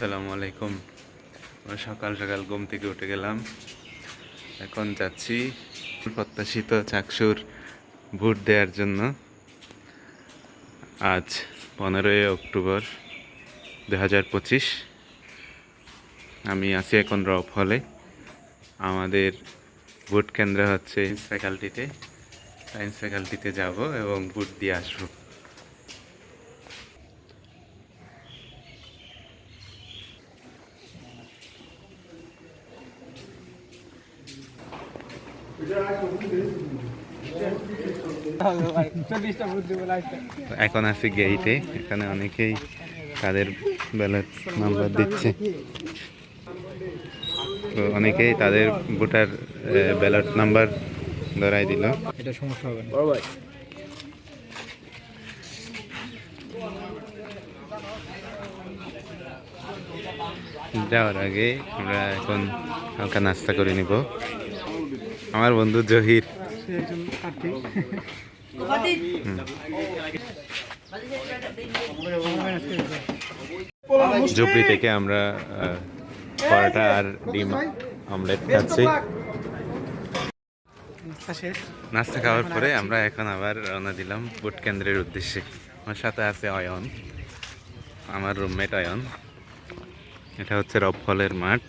আসসালামু আলাইকুম। সকাল সকাল ঘুম থেকে উঠে গেলাম। এখন যাচ্ছি প্রত্যাশিত চাকসুর ভোট দেওয়ার জন্য। আজ পনেরোই অক্টোবর দু হাজার পঁচিশ। আমি আছি এখন রব হলে। আমাদের ভোট কেন্দ্র হচ্ছে সায়েন্স ফ্যাকাল্টিতে সায়েন্স ফ্যাকাল্টিতে যাব এবং ভোট দিয়ে আসব। এখন আছি গেইটে এখানে অনেকেই তাদের ব্যালট নাম্বার দিচ্ছে। তো অনেকেই তাদের ভোটার ব্যালট নাম্বার ধরাই দিল। এটা সমস্যা হবে না। যাওয়ার আগে আমরা এখন হালকা নাস্তা করে নিব। আমার বন্ধু জহির। ঝুপড়ি থেকে আমরা পরোটা আর ডিম অমলেট খাচ্ছি। নাস্তা খাওয়ার পরে আমরা এখন আবার রওনা দিলাম ভোট কেন্দ্রের উদ্দেশ্যে। আমার সাথে আছে অয়ন আমার রুমমেট অয়ন। এটা হচ্ছে রব হলের মাঠ।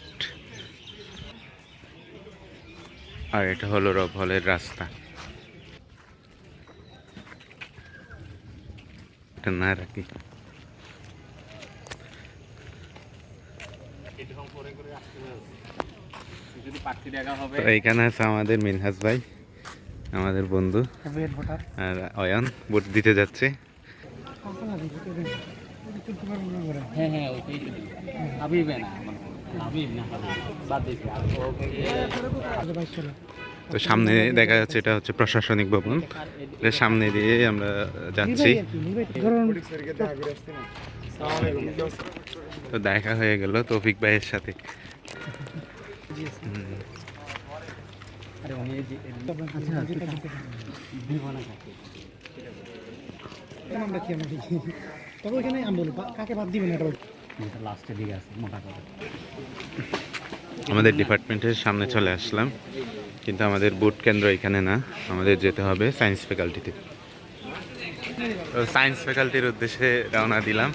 আর এটা হলো রব রাস্তা। এটা না রাখি। এইখানে আছে আমাদের মিনহাজ ভাই, আমাদের বন্ধু। আর অয়ন ভোট দিতে যাচ্ছে। হ্যাঁ হ্যাঁ তো সামনে দেখা যাচ্ছে এটা হচ্ছে প্রশাসনিক ভবন। সামনে দিয়ে আমরা যাচ্ছি। তো দেখা হয়ে গেল তৌফিক ভাইয়ের সাথে। আমরা কি আমরা তবে ওইখানে আমি বলি, কাকে বাদ দিবেন এটা? যেটা লাস্টের দিকে আছে মোটা করে। আমাদের ডিপার্টমেন্টের সামনে চলে আসলাম কিন্তু আমাদের বুট কেন্দ্র এখানে না আমাদের যেতে হবে সায়েন্স ফ্যাকাল্টিতে সায়েন্স ফ্যাকাল্টির উদ্দেশ্যে রওনা দিলাম।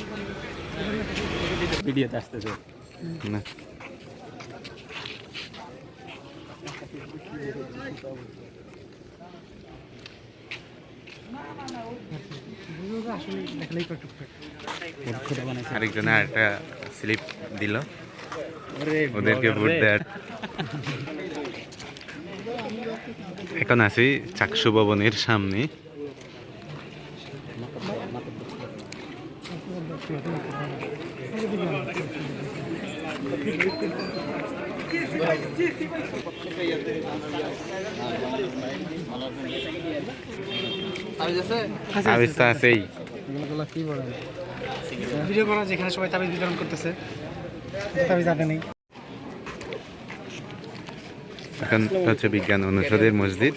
ভিডিওতে আসতেছে না। আসলে আরেকজনে আরেকটা স্লিপ দিল। ওদেরকে ভোট দেওয়ার। এখন আছি চাকসু ভবনের সামনে। আবিস তো আছেই। ভিডিও করা যেখানে সবাই তাবিজ বিতরণ করতেছে তাবিজ আটে নেই। এখন হচ্ছে বিজ্ঞান অনুষদের মসজিদ।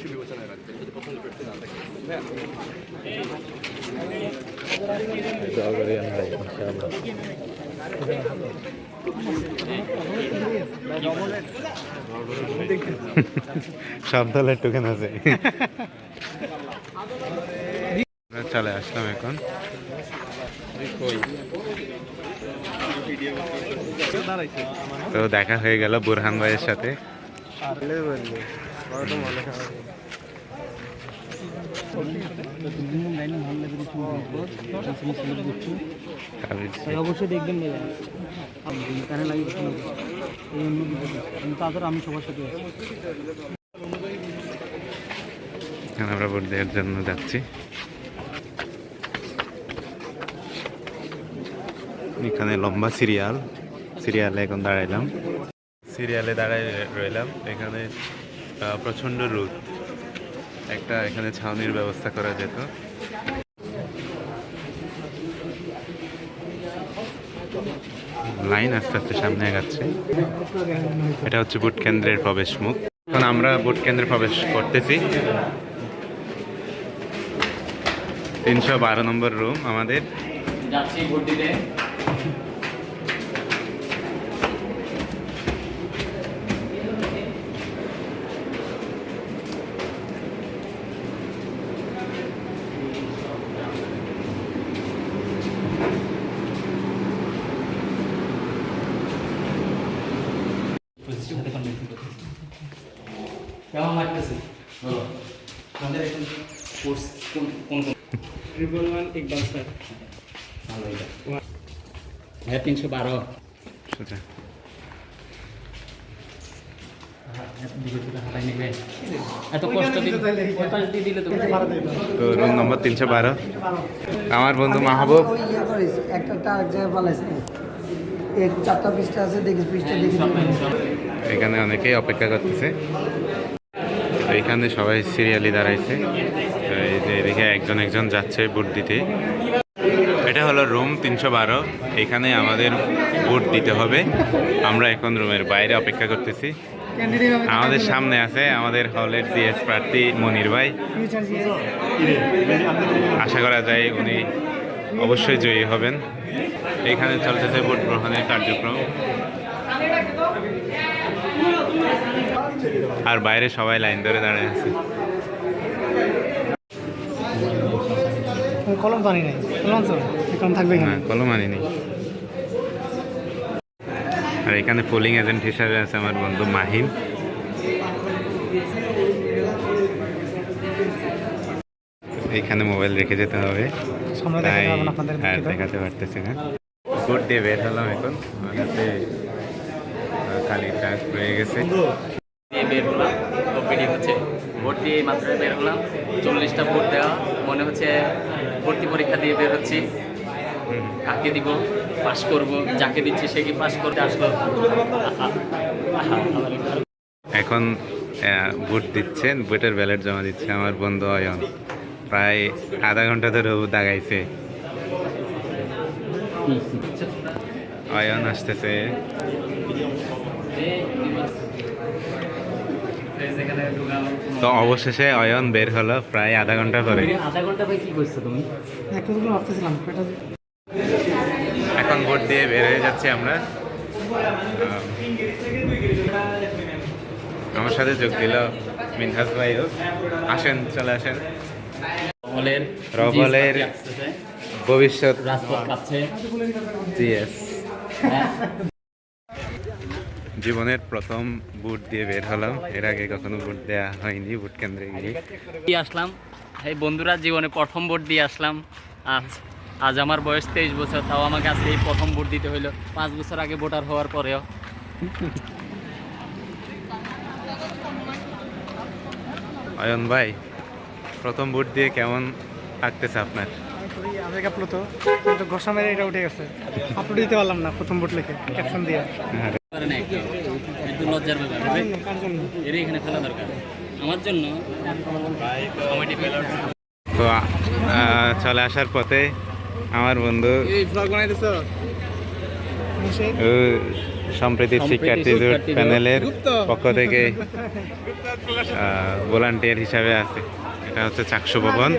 সব দলের টোকেন আছে। চলে আসলাম এখন। তো দেখা হয়ে গেল বুরহান ভাইয়ের সাথে। অবশ্যই দেখবেন আমি সবার সাথে আমরা ভোট দেওয়ার জন্য যাচ্ছি। এখানে লম্বা সিরিয়াল সিরিয়ালে এখন দাঁড়াইলাম। সিরিয়ালে দাঁড়াই রইলাম। এখানে প্রচণ্ড রোদ। একটা এখানে ছাউনির ব্যবস্থা করা যেত। লাইন আস্তে আস্তে সামনে আগাচ্ছে এটা হচ্ছে ভোট কেন্দ্রের প্রবেশ মুখ এখন আমরা ভোট কেন্দ্রে প্রবেশ করতেছি। তিনশো বারো নম্বর রুম আমাদের। যাচ্ছি ভোট দিতে। কেমন লাগতেছে বলো আমাদের এখন কোর্স কোন কোন ট্রিপল ওয়ান ইকবাল স্যার ভালো হ্যাঁ তিনশো বারো। সোজা এত কষ্ট দিলে পঁয়তাল্লিশ দিয়ে দিলে তো তো রুম নম্বর তিনশো বারো। আমার বন্ধু মাহবুব। ওই ইয়ে এখানে অনেকেই অপেক্ষা করতেছে। এখানে সবাই সিরিয়ালি দাঁড়াইছে। তো এই যে এদিকে একজন একজন যাচ্ছে বুট দিতে। এটা হলো রুম তিনশো বারো। এখানে আমাদের ভোট দিতে হবে। আমরা এখন রুমের বাইরে অপেক্ষা করতেছি। আমাদের সামনে আছে আমাদের হলের জিএস প্রার্থী মনির ভাই। আশা করা যায় উনি অবশ্যই জয়ী হবেন। এখানে চলতেছে ভোট গ্রহণের কার্যক্রম। আর বাইরে সবাই লাইন ধরে দাঁড়িয়ে আছে। কলম তো আনি নাই। কলম তো কলম থাকবে এখানে। হ্যাঁ কলম আনিনি আর এখানে পোলিং এজেন্ট হিসাবে আছে আমার বন্ধু মাহিন এখানে মোবাইল রেখে যেতে হবে। দেখাতে তাই আর দেখাতে পারতেছি না। ভোট দিয়ে বের হলাম এখন। আমার খালি টাক রয়ে গেছে। বের হলাম। হচ্ছে। ভোট দিয়ে মাত্র বের হলাম চল্লিশটা ভোট দেওয়া মনে হচ্ছে ভর্তি পরীক্ষা দিয়ে বের হচ্ছি কাকে দিব পাশ করব যাকে দিচ্ছি সে কি পাশ করতে আসলো এখন ভোট দিচ্ছেন ভোটের ব্যালট জমা দিচ্ছে আমার বন্ধু অয়ন প্রায় আধা ঘণ্টা ধরে দাগাইছে অয়ন আসতেছে ঢুকাম তো অবশেষে অয়ন বের হলো প্রায় আধা ঘণ্টা পরে আধা ঘণ্টা ভাই কি করছ তুমি? ভাবতেছিলাম এখন ভোট দিয়ে বের হয়ে যাচ্ছি আমরা। আমার সাথে যোগ দিল মিনহাস ভাইও আসেন চলে আসেন। রবলের ভবিষ্যৎ। রাজপথ কাঁপছে। জিএস হ্যাঁ। জীবনের প্রথম বুট দিয়ে বের হলাম। এর আগে কখনো বুট দেওয়া হয়নি বুট কেন্দ্রে গিয়ে। দিয়ে আসলাম। এই বন্ধুরা জীবনে প্রথম ভোট দিয়ে আসলাম। আজ আজ আমার বয়স তেইশ বছর তাও আমাকে আজকে এই প্রথম ভোট দিতে হইল। পাঁচ বছর আগে ভোটার হওয়ার পরেও। অয়ন ভাই প্রথম বুট দিয়ে কেমন লাগতেছে আপনার? আবেগ আপ্লুত কিন্তু ঘষা মেরে এটা উঠে গেছে। আপলোড দিতে পারলাম না প্রথম বুট লিখে ক্যাপশন দিয়ে। পারে না একটু। একটু লজ্জার ব্যাপার হবে? এর এখানে ফেলা দরকার। আমার জন্য তো চলে আসার পথে আমার বন্ধু সম্প্রীতির সম্প্রীতি শিক্ষার্থী জোট প্যানেলের পক্ষ থেকে ভলান্টিয়ার হিসাবে আছে। এটা হচ্ছে চাকসু ভবন।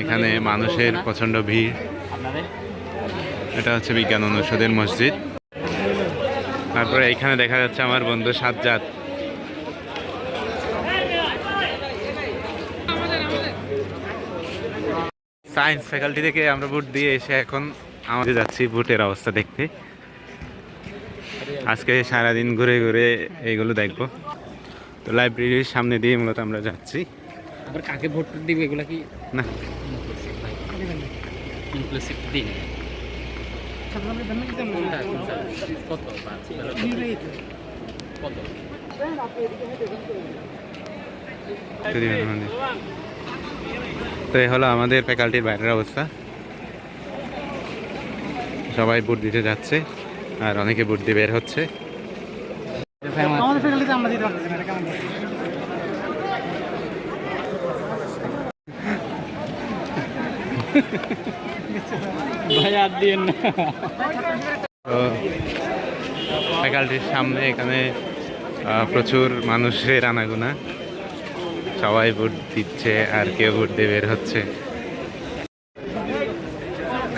এখানে মানুষের প্রচণ্ড ভিড়। এটা হচ্ছে বিজ্ঞান অনুষদের মসজিদ। তারপরে এখানে দেখা যাচ্ছে আমার বন্ধু সাজ্জাদ। সায়েন্স ফ্যাকাল্টি থেকে আমরা বুট দিয়ে এসে এখন আমাদের যাচ্ছি বুটের অবস্থা দেখতে। আজকে সারাদিন ঘুরে ঘুরে এইগুলো দেখব। তো লাইব্রেরির সামনে দিয়ে মূলত আমরা যাচ্ছি। আবার কাকে ভোট দিবে এগুলা কি? না। ইনক্লুসিভ দিন। কত কত তো হলো আমাদের ফ্যাকাল্টির বাইরের অবস্থা। সবাই ভোট দিতে যাচ্ছে আর অনেকে ভোট দিয়ে বের হচ্ছে। আমাদের ফ্যাকাল্টিতে আমরা দিতে পারতেছি না এটা কেমন ভাই আর ফ্যাকাল্টির সামনে এখানে প্রচুর মানুষের আনাগোনা। সবাই ভোট দিচ্ছে, আর কেউ ভোট দিয়ে বের হচ্ছে।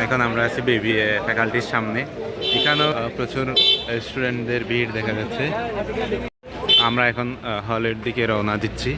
এখন আমরা আছি বেবি ফ্যাকাল্টির সামনে। এখানেও প্রচুর স্টুডেন্টদের ভিড় দেখা যাচ্ছে। আমরা এখন হলের দিকে রওনা দিচ্ছি।